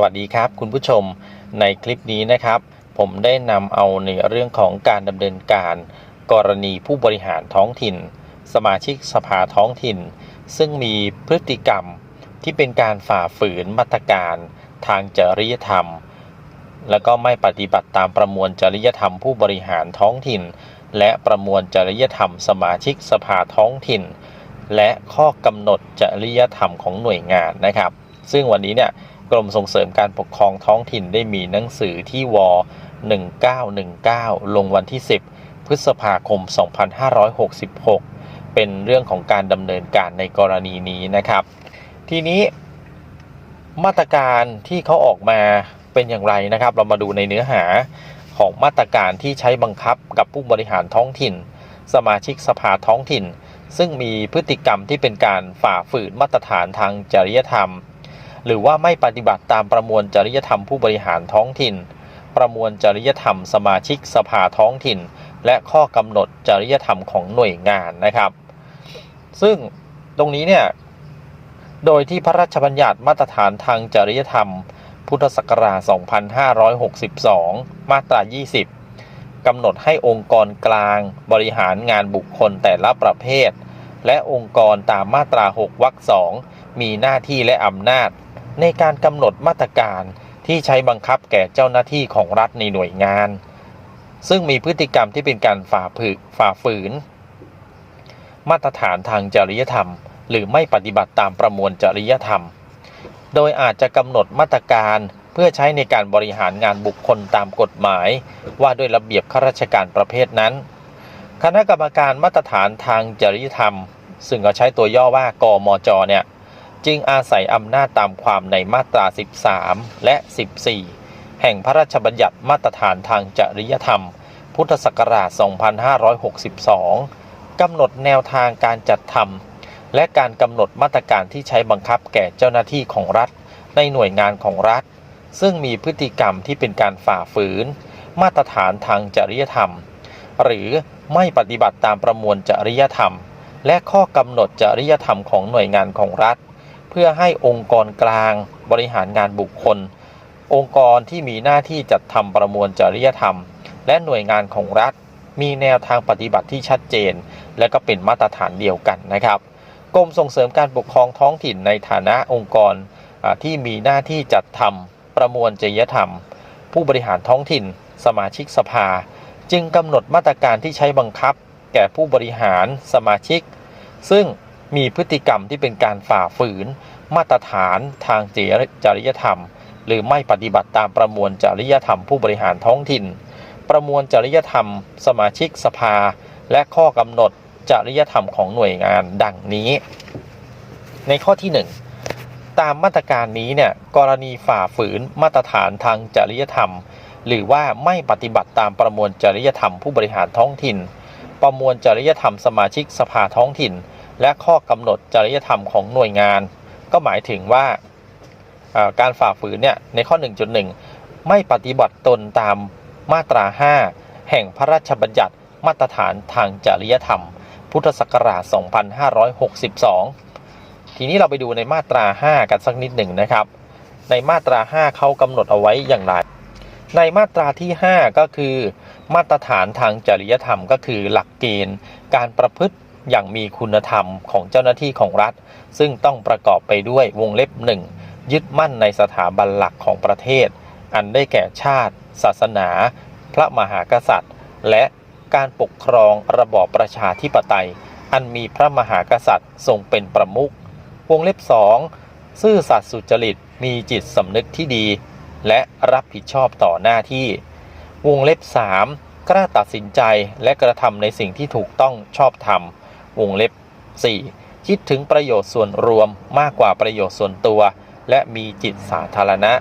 สวัสดีครับคุณผู้ชมในคลิปนี้นะครับ ผมได้นำเอาในเรื่องของการดำเนินการ กรณีผู้บริหารท้องถิ่น สมาชิกสภาท้องถิ่น ซึ่งมีพฤติกรรมที่เป็นการฝ่าฝืนมาตรการ ทางจริยธรรม แล้วก็ไม่ปฏิบัติตามประมวลจริยธรรมผู้บริหารท้องถิ่น และประมวลจริยธรรม สมาชิกสภาท้องถิ่น และข้อกำหนดจริยธรรมของหน่วยงานนะครับ ซึ่งวันนี้เนี่ย กรมส่งเสริมการปกครองท้องถิ่นได้มีหนังสือที่ว 1919 ลงวันที่ 10 พฤษภาคม 2566 เป็นเรื่องของการดำเนินการในกรณีนี้นะครับ ทีนี้มาตรการที่เขาออกมาเป็นอย่างไรนะครับ เรามาดูในเนื้อหาของมาตรการที่ใช้บังคับกับผู้บริหารท้องถิ่น สมาชิกสภาท้องถิ่น ซึ่งมีพฤติกรรมที่เป็นการฝ่าฝืนมาตรฐานทางจริยธรรม หรือว่าไม่ปฏิบัติตามประมวลจริยธรรมผู้บริหารท้องถิ่น ประมวลจริยธรรมสมาชิกสภาท้องถิ่น และข้อกำหนดจริยธรรมของหน่วยงานนะครับ ซึ่งตรงนี้เนี่ยโดยที่พระราชบัญญัติมาตรฐานทางจริยธรรม พุทธศักราช 2562 มาตรา 20 กำหนดให้องค์กรกลางบริหารงานบุคคลแต่ละประเภท และองค์กรตามมาตรา 6 วรรคสอง มีหน้าที่และอำนาจ ในการกำหนดมาตรการที่ใช้บังคับแก่เจ้าหน้าที่ของรัฐในหน่วยงาน ซึ่งมีพฤติกรรมที่เป็นการฝ่าฝืนฝ่าฝืน มาตรฐานทางจริยธรรม หรือไม่ปฏิบัติตามประมวลจริยธรรม โดยอาจจะกำหนดมาตรการเพื่อใช้ในการบริหารงานบุคคลตามกฎหมาย ว่าด้วยระเบียบข้าราชการประเภทนั้น คณะกรรมการมาตรฐานทางจริยธรรม ซึ่งก็ใช้ตัวย่อว่ากมจเนี่ย จึงอาศัยอำนาจตามความในมาตรา 13 และ 14 แห่งพระราชบัญญัติมาตรฐานทางจริยธรรม พุทธศักราช 2562 กำหนดแนวทางการจัดทำและการกำหนดมาตรการที่ใช้บังคับแก่เจ้าหน้าที่ของรัฐ ในหน่วยงานของรัฐ ซึ่งมีพฤติกรรมที่เป็นการฝ่าฝืน มาตรฐานทางจริยธรรม หรือไม่ปฏิบัติตามประมวลจริยธรรม และข้อกำหนดจริยธรรมของหน่วยงานของรัฐ เพื่อให้องค์กรกลางบริหารงานบุคคล องค์กรที่มีหน้าที่จัดทำประมวลจริยธรรม และหน่วยงานของรัฐ มีแนวทางปฏิบัติที่ชัดเจน และก็เป็นมาตรฐานเดียวกันนะครับกรมส่งเสริมการปกครองท้องถิ่นในฐานะองค์กรที่มีหน้าที่จัดทำประมวลจริยธรรม ผู้บริหารท้องถิ่น สมาชิกสภา จึงกำหนดมาตรการที่ใช้บังคับ แก่ผู้บริหารสมาชิก ซึ่ง มีพฤติกรรมที่เป็นการฝ่าฝืน มาตรฐานทางจริยธรรม หรือไม่ปฏิบัติตามประมวลจริยธรรมผู้บริหารท้องถิ่น ประมวลจริยธรรม สมาชิกสภา และข้อกำหนดจริยธรรมของหน่วยงานดังนี้ ในข้อที่ 1 ตามมาตรการนี้เนี่ยกรณีฝ่าฝืนมาตรฐานทางจริยธรรม หรือว่าไม่ปฏิบัติตามประมวลจริยธรรมผู้บริหารท้องถิ่น ประมวลจริยธรรมสมาชิกสภาท้องถิ่น และข้อกำหนดจริยธรรมของหน่วยงาน ก็หมายถึงว่าการฝ่าฝืนเนี่ยในข้อ 1.1 ไม่ปฏิบัติตนตามมาตรา 5 แห่งพระราชบัญญัติมาตรฐานทางจริยธรรม พุทธศักราช 2562 ทีนี้เราไปดูในมาตรา 5 กันสักนิดหนึ่งนะครับ ในมาตรา 5 เขากำหนดเอาไว้อย่างไร ในมาตราที่ 5 ก็คือ มาตรฐานทางจริยธรรมก็คือหลักเกณฑ์ การประพฤติ อย่างมีคุณธรรมของเจ้าหน้าที่ของรัฐ ซึ่งต้องประกอบไปด้วยวงเล็บหนึ่งยึดมั่นในสถาบันหลักของประเทศ อันได้แก่ชาติ ศาสนา พระมหากษัตริย์ และการปกครองระบอบประชาธิปไตย อันมีพระมหากษัตริย์ทรงเป็นประมุขวงเล็บ2ซื่อสัตย์สุจริตมีจิตสำนึกที่ดี และรับผิดชอบต่อหน้าที่ วงเล็บ3กล้าตัดสินใจและกระทำในสิ่งที่ถูกต้องชอบธรรม วงเล็บ 4 คิดถึงประโยชน์ส่วนรวมมากกว่าประโยชน์ส่วนตัว และมีจิตสาธารณะ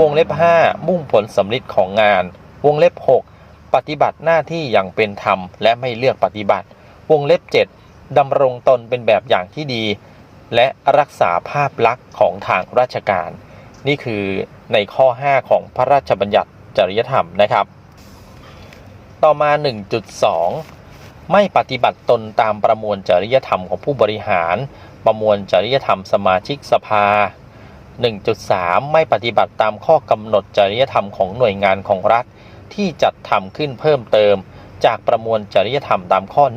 วงเล็บ 5 มุ่งผลสำลิดของงาน วงเล็บ 6 ปฏิบัติหน้าที่อย่างเป็นธรรม และไม่เลือกปฏิบัติ วงเล็บ 7ดำรงตนเป็นแบบอย่างที่ดี และรักษาภาพลักษณ์ของทางราชการ นี่คือในข้อ 5 ของพระราชบัญญัติจริยธรรมนะครับ ต่อมา 1.2 ไม่ปฏิบัติตนตามประมวลจริยธรรมของผู้บริหาร ประมวลจริยธรรมสมาชิกสภา 1.3 ไม่ปฏิบัติตามข้อกำหนดจริยธรรมของหน่วยงานของรัฐ ที่จัดทำขึ้นเพิ่มเติม จากประมวลจริยธรรมตามข้อ 1.2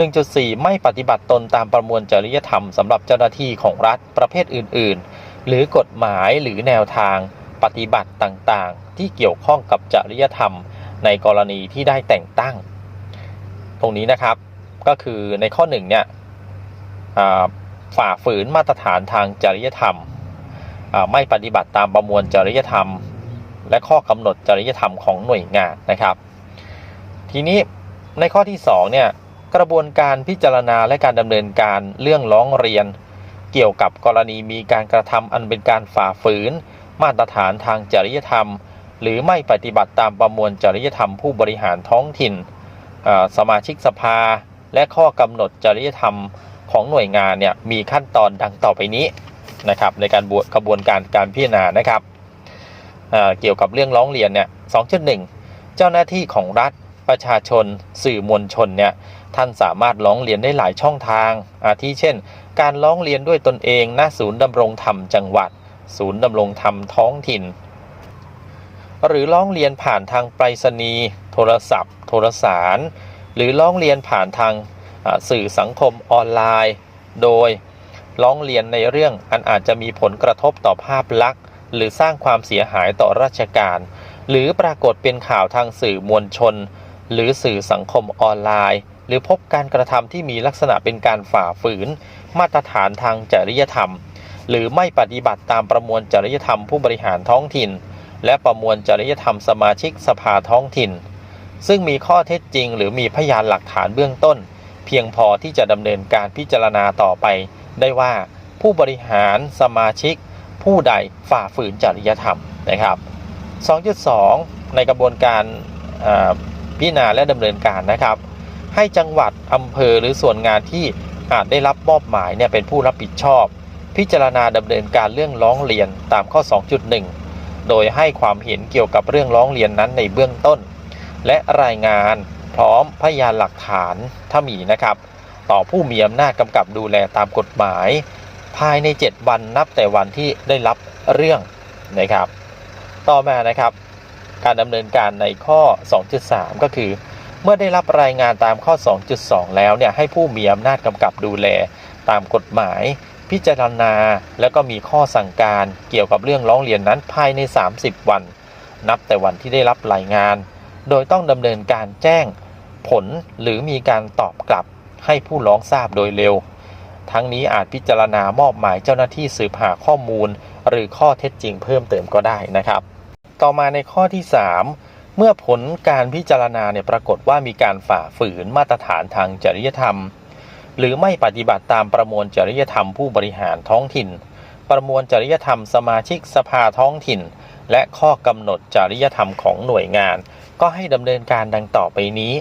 1.4 ไม่ปฏิบัติตนตามประมวลจริยธรรมสำหรับเจ้าหน้าที่ของรัฐประเภทอื่น ๆ หรือกฎหมายหรือแนวทางปฏิบัติต่าง ๆ ที่เกี่ยวข้องกับจริยธรรม ในกรณีที่ได้แต่งตั้ง ตรงนี้นะครับก็คือในข้อหนึ่งเนี่ยฝ่าฝืนมาตรฐานทางจริยธรรม ไม่ปฏิบัติตามประมวลจริยธรรม และข้อกำหนดจริยธรรมของหน่วยงานนะครับ ทีนี้ในข้อที่2เนี่ยกระบวนการพิจารณาและการดำเนินการเรื่องร้องเรียน เกี่ยวกับกรณีมีการกระทำอันเป็นการฝ่าฝืน มาตรฐานทางจริยธรรม หรือไม่ปฏิบัติตามประมวลจริยธรรมผู้บริหารท้องถิ่น สมาชิกสภา และข้อกำหนดจริยธรรมของหน่วยงานเนี่ยมีขั้นตอนดังต่อไปนี้นะครับในการบวกระบวนการการพิจารณานะครับเกี่ยวกับเรื่องร้องเรียนเนี่ย 2.1 เจ้าหน้าที่ของรัฐประชาชน สื่อมวลชนเนี่ยท่านสามารถร้องเรียนได้หลายช่องทาง อาทิเช่น การร้องเรียนด้วยตนเอง ณ ศูนย์ดำรงธรรมจังหวัด ศูนย์ดำรงธรรมท้องถิ่น หรือร้องเรียนผ่านทางไปรษณีย์โทรศัพท์ โทรสาร หรือร้องเรียนผ่านทางสื่อสังคมออนไลน์ โดยร้องเรียนในเรื่องอันอาจจะมีผลกระทบต่อภาพลักษณ์ หรือสร้างความเสียหายต่อราชการ หรือปรากฏเป็นข่าวทางสื่อมวลชน หรือสื่อสังคมออนไลน์ หรือพบการกระทำที่มีลักษณะเป็นการฝ่าฝืน มาตรฐานทางจริยธรรม หรือไม่ปฏิบัติตามประมวลจริยธรรมผู้บริหารท้องถิ่น และประมวลจริยธรรมสมาชิกสภาท้องถิ่น ซึ่งมีข้อเท็จจริง หรือมีพยานหลักฐานเบื้องต้น เพียงพอที่จะดำเนินการพิจารณาต่อไป ได้ว่าผู้บริหารสมาชิก ผู้ใดฝ่าฝืนจริยธรรมนะครับ 2.2 ในกระบวนการพิจารณาและดำเนินการนะครับ ให้จังหวัดอำเภอหรือส่วนงานที่อาจได้รับมอบหมายเนี่ยเป็นผู้รับผิดชอบ พิจารณาดำเนินการเรื่องร้องเรียนตามข้อ 2.1 โดยให้ความเห็นเกี่ยวกับเรื่องร้องเรียนนั้นในเบื้องต้น และรายงานพร้อมพยานหลักฐานถ้ามีนะครับ ต่อผู้มีอำนาจกำกับดูแลตามกฎหมาย ภายใน 7 วันนับแต่วันที่ได้รับเรื่องนะครับ ต่อมานะครับการดำเนินการในข้อ 2.3 ก็คือ เมื่อได้รับรายงานตามข้อ 2.2 แล้วเนี่ยให้ผู้มีอำนาจกำกับดูแลตามกฎหมาย พิจารณา แล้วก็มีข้อสั่งการเกี่ยวกับเรื่องร้องเรียนนั้นภายใน 30 วัน นับแต่วันที่ได้รับรายงาน โดยต้องดำเนินการแจ้งผลหรือมีการตอบกลับให้ผู้ร้องทราบโดยเร็ว ทั้งนี้อาจพิจารณามอบหมายเจ้าหน้าที่สืบหาข้อมูล หรือข้อเท็จจริงเพิ่มเติมก็ได้นะครับ ต่อมาในข้อที่ 3 เมื่อผลการพิจารณาเนี่ยปรากฏว่ามีการฝ่าฝืนมาตรฐานทางจริยธรรม หรือไม่ปฏิบัติตามประมวลจริยธรรมผู้บริหารท้องถิ่น ประมวลจริยธรรมสมาชิกสภาท้องถิ่น และข้อกำหนดจริยธรรมของหน่วยงาน ก็ให้ดำเนินการดังต่อไปนี้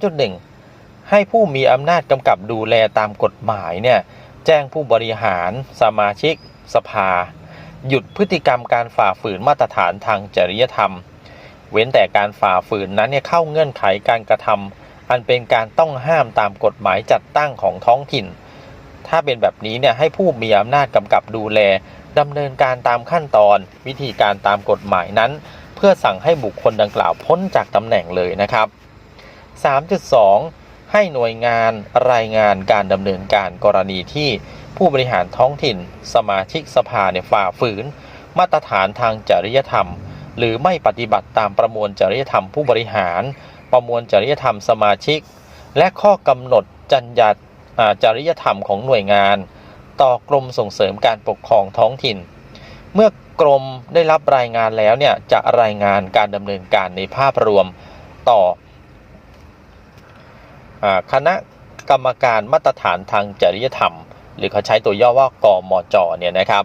3.1 ให้ผู้มีอำนาจกำกับดูแลตามกฎหมายเนี่ยแจ้งผู้บริหาร สมาชิก สภา หยุดพฤติกรรมการฝ่าฝืนมาตรฐานทางจริยธรรม เว้นแต่การฝ่าฝืนนั้นเนี่ยเข้าเงื่อนไขการกระทำ อันเป็นการต้องห้ามตามกฎหมายจัดตั้งของท้องถิ่น ถ้าเป็นแบบนี้เนี่ยให้ผู้มีอำนาจกำกับดูแลดำเนินการตามขั้นตอน วิธีการตามกฎหมายนั้น เพื่อสั่งให้บุคคลดังกล่าวพ้นจากตำแหน่งเลยนะครับ 3.2 ให้หน่วยงานรายงานการดำเนินการกรณีที่ผู้บริหารท้องถิ่น สมาชิกสภาเนี่ยฝ่าฝืน มาตรฐานทางจริยธรรม หรือไม่ปฏิบัติตามประมวลจริยธรรมผู้บริหาร ประมวลจริยธรรมสมาชิก และข้อกำหนดจรรยาอ่าจริยธรรมของหน่วยงาน ต่อกรมส่งเสริมการปกครองท้องถิ่น เมื่อกรมได้รับรายงานแล้วเนี่ยจะรายงานการดำเนินการในภาพรวมต่ออคณะกรรมการมาตรฐานทางจริยธรรม หรือเขาใช้ตัวย่อว่ากมจเนี่ยนะครับ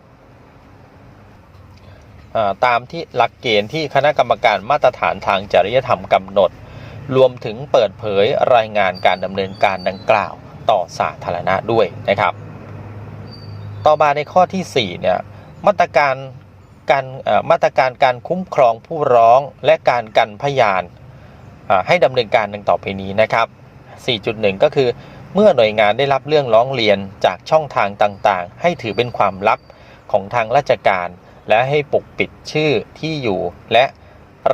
ตามที่หลักเกณฑ์ที่คณะกรรมการมาตรฐานทางจริยธรรมกำหนด รวมถึงเปิดเผยรายงานการดำเนินการดังกล่าวต่อสาธารณะด้วยนะครับ ต่อมาในข้อที่ 4 เนี่ยมาตรการการมาตรการการคุ้มครองผู้ร้องและการกันพยานให้ดำเนินการดังต่อไปนี้นะครับ 4.1 ก็คือเมื่อหน่วยงานได้รับเรื่องร้องเรียนจากช่องทางต่างๆ ให้ถือเป็นความลับของทางราชการ และให้ปกปิดชื่อที่อยู่และ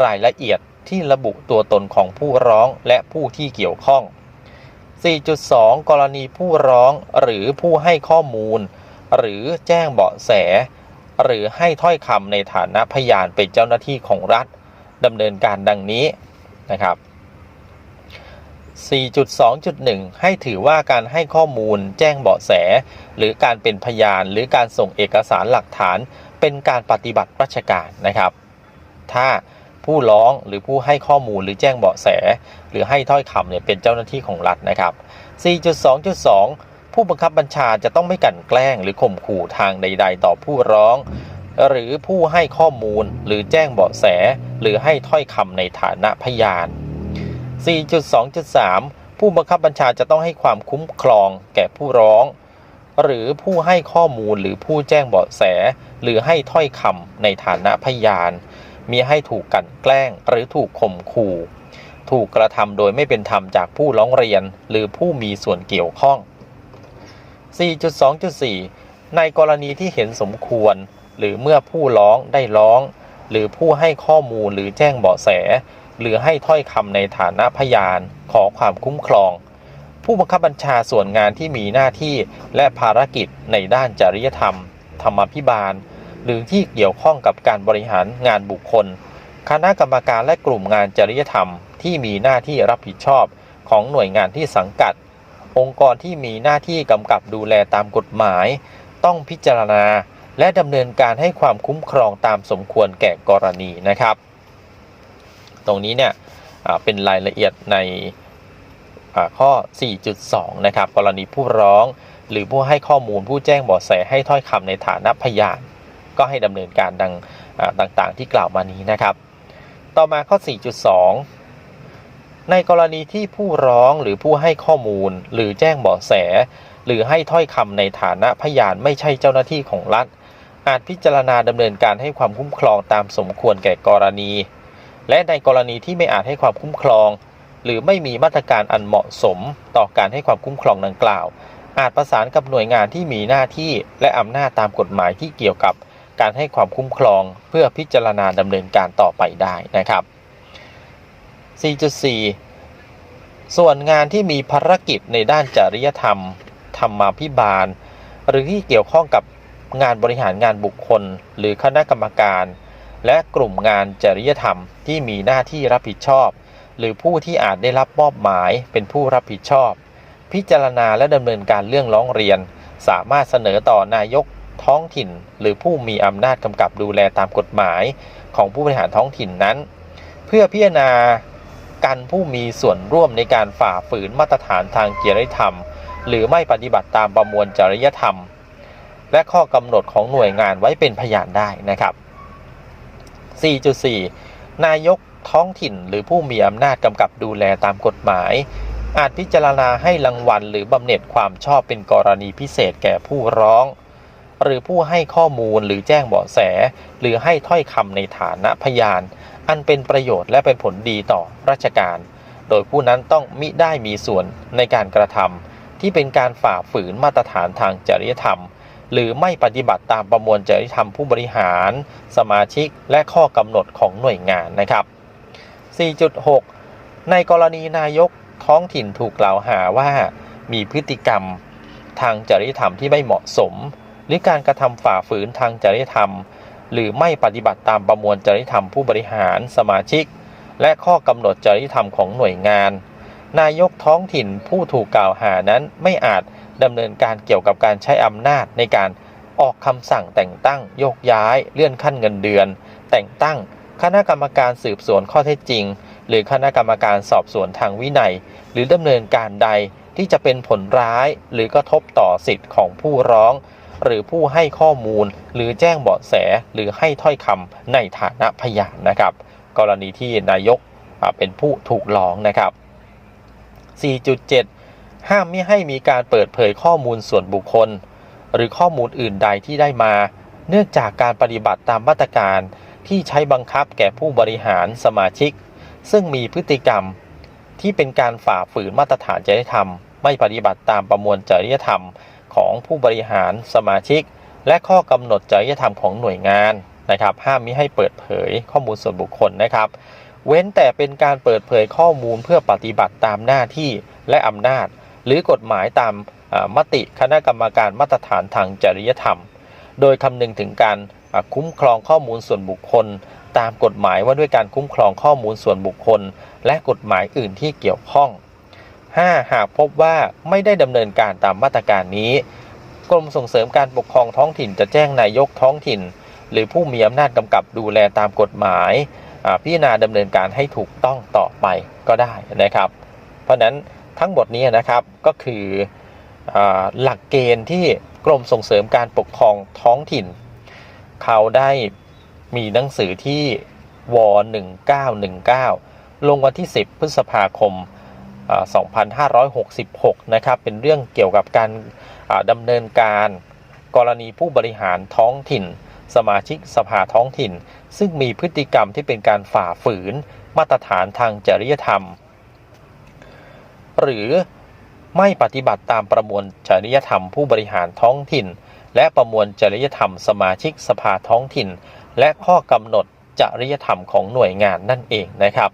รายละเอียด ที่ระบุตัวตนของผู้ร้องและผู้ที่เกี่ยวข้อง 4.2 กรณีผู้ร้องหรือผู้ให้ข้อมูล หรือแจ้งเบาะแส หรือให้ถ้อยคำในฐานะพยานเป็นเจ้าหน้าที่ของรัฐดำเนินการดังนี้นะครับ 4.2.1 ให้ถือว่าการให้ข้อมูล แจ้งเบาะแส หรือการเป็นพยาน หรือการส่งเอกสารหลักฐาน เป็นการปฏิบัติราชการนะครับ ถ้า ผู้ร้องหรือผู้ให้ข้อมูลหรือแจ้งเบาะแส หรือให้ถ้อยคำเนี่ยเป็นเจ้าหน้าที่ของรัฐนะครับ 4.2.2 ผู้บังคับบัญชาจะต้องไม่กันแกล้ง หรือข่มขู่ทางใด ๆ ต่อผู้ร้อง หรือผู้ให้ข้อมูลหรือแจ้งเบาะแส หรือให้ถ้อยคำในฐานะพยาน 4.2.3 ผู้บังคับบัญชาจะต้องให้ความคุ้มครองแก่ผู้ร้อง หรือผู้ให้ข้อมูลหรือผู้แจ้งเบาะแส หรือให้ถ้อยคำในฐานะพยาน มีให้ถูกกลั่นแกล้งหรือถูกข่มขู่ ถูกกระทำโดยไม่เป็นธรรมจากผู้ร้องเรียนหรือผู้มีส่วนเกี่ยวข้อง 4.2.4 ในกรณีที่เห็นสมควร หรือเมื่อผู้ร้องได้ร้อง หรือผู้ให้ข้อมูลหรือแจ้งเบาะแส หรือให้ถ้อยคำในฐานะพยาน ขอความคุ้มครอง ผู้บังคับบัญชาส่วนงานที่มีหน้าที่และภารกิจในด้านจริยธรรม ธรรมาภิบาล หรือที่เกี่ยวข้องกับการบริหารงานบุคคล คณะกรรมการและกลุ่มงานจริยธรรม ที่มีหน้าที่รับผิดชอบของหน่วยงานที่สังกัด องค์กรที่มีหน้าที่กำกับดูแลตามกฎหมาย ต้องพิจารณาและดำเนินการให้ความคุ้มครองตามสมควรแก่กรณีนะครับ ตรงนี้เนี่ยเป็นรายละเอียดในอ่าข้อ 4.2 นะครับ กรณีผู้ร้อง หรือผู้ให้ข้อมูลผู้แจ้งเบาะแสให้ถ้อยคำในฐานะพยาน ก็ให้ดำเนินการดังต่างๆ ที่กล่าวมานี้นะครับ ต่อมาข้อ 4.2 ในกรณีที่ผู้ร้องหรือผู้ให้ข้อมูล หรือแจ้งเบาะแส หรือให้ถ้อยคำในฐานะพยานไม่ใช่เจ้าหน้าที่ของรัฐ อาจพิจารณาดำเนินการให้ความคุ้มครองตามสมควรแก่กรณี และในกรณีที่ไม่อาจให้ความคุ้มครอง หรือไม่มีมาตรการอันเหมาะสม ต่อการให้ความคุ้มครองดังกล่าวอาจประสานกับหน่วยงานที่มีหน้าที่และอำนาจตามกฎหมายที่เกี่ยวกับ การให้ความคุ้มครองเพื่อพิจารณาดำเนินการต่อไปได้นะครับ 4.4 ส่วนงานที่มีภารกิจในด้านจริยธรรม ธรรมาภิบาล หรือที่เกี่ยวข้องกับงานบริหารงานบุคคล หรือคณะกรรมการ และกลุ่มงานจริยธรรมที่มีหน้าที่รับผิดชอบ หรือผู้ที่อาจได้รับมอบหมายเป็นผู้รับผิดชอบ พิจารณาและดำเนินการเรื่องร้องเรียน สามารถเสนอต่อนายก ท้องถิ่น หรือผู้มีอำนาจกำกับดูแลตามกฎหมายของผู้บริหารท้องถิ่นนั้น เพื่อพิจารณากันผู้มีส่วนร่วมในการฝ่าฝืนมาตรฐานทางจริยธรรม หรือไม่ปฏิบัติตามประมวลจริยธรรม และข้อกำหนดของหน่วยงานไว้เป็นพยานได้นะครับ 4.4 นายกท้องถิ่นหรือผู้มีอำนาจกำกับดูแลตามกฎหมาย อาจพิจารณาให้รางวัลหรือบำเหน็จความชอบเป็นกรณีพิเศษแก่ผู้ร้อง หรือผู้ให้ข้อมูลหรือแจ้งเบาะแส หรือให้ถ้อยคำในฐานะพยาน อันเป็นประโยชน์และเป็นผลดีต่อราชการ โดยผู้นั้นต้องมิได้มีส่วนในการกระทำที่เป็นการฝ่าฝืนมาตรฐานทางจริยธรรม หรือไม่ปฏิบัติตามประมวลจริยธรรมผู้บริหาร สมาชิกและข้อกำหนดของหน่วยงานนะครับ 4.6 ในกรณีนายกท้องถิ่นถูกกล่าวหาว่ามีพฤติกรรมทางจริยธรรมที่ไม่เหมาะสม หรือการกระทำฝ่าฝืนทางจริยธรรม หรือไม่ปฏิบัติตามประมวลจริยธรรมผู้บริหารสมาชิก และข้อกำหนดจริยธรรมของหน่วยงาน นายกท้องถิ่นผู้ถูกกล่าวหานั้นไม่อาจดำเนินการเกี่ยวกับการใช้อำนาจในการออกคำสั่งแต่งตั้งโยกย้าย เลื่อนขั้นเงินเดือน แต่งตั้งคณะกรรมการสืบสวนข้อเท็จจริง หรือคณะกรรมการสอบสวนทางวินัย หรือดำเนินการใดที่จะเป็นผลร้ายหรือกระทบต่อสิทธิ์ของผู้ร้อง หรือผู้ให้ข้อมูล หรือแจ้งเบาะแสหรือให้ถ้อยคำในฐานะพยานนะครับ กรณีที่นายกเป็นผู้ถูกร้องนะครับ 4.7 ห้ามไม่ให้มีการเปิดเผยข้อมูลส่วนบุคคล หรือข้อมูลอื่นใดที่ได้มา เนื่องจากการปฏิบัติตามมาตรการที่ใช้บังคับแก่ผู้บริหารสมาชิก ซึ่งมีพฤติกรรมที่เป็นการฝ่าฝืนมาตรฐานจริยธรรม ไม่ปฏิบัติตามประมวลจริยธรรม ของผู้บริหารสมาชิก และข้อกำหนดจริยธรรมของหน่วยงานนะครับ ห้ามมิให้เปิดเผยข้อมูลส่วนบุคคลนะครับ เว้นแต่เป็นการเปิดเผยข้อมูลเพื่อปฏิบัติตามหน้าที่และอำนาจ หรือกฎหมายตามมติคณะกรรมการมาตรฐานทางจริยธรรม โดยคำนึงถึงการคุ้มครองข้อมูลส่วนบุคคล ตามกฎหมายว่าด้วยการคุ้มครองข้อมูลส่วนบุคคล และกฎหมายอื่นที่เกี่ยวข้อง 5. หากพบว่าไม่ได้ดำเนินการตามมาตรการนี้ กรมส่งเสริมการปกครองท้องถิ่นจะแจ้งนายกท้องถิ่น หรือผู้มีอำนาจกำกับดูแลตามกฎหมายพิจารณาดำเนินการให้ถูกต้องต่อไปก็ได้นะครับ เพราะนั้นทั้งหมดนี้นะครับก็คืออหลักเกณฑ์ที่กรมส่งเสริมการปกครองท้องถิ่น เขาได้มีหนังสือที่ว 1919 ลงวันที่ 10 พฤษภาคม 2566 นะครับ เป็นเรื่องเกี่ยวกับการดำเนินการกรณีผู้บริหารท้องถิ่น สมาชิกสภาท้องถิ่น ซึ่งมีพฤติกรรมที่เป็นการฝ่าฝืนมาตรฐานทางจริยธรรม หรือไม่ปฏิบัติตามประมวลจริยธรรมผู้บริหารท้องถิ่น และประมวลจริยธรรมสมาชิกสภาท้องถิ่น และข้อกำหนดจริยธรรมของหน่วยงานนั่นเองนะครับ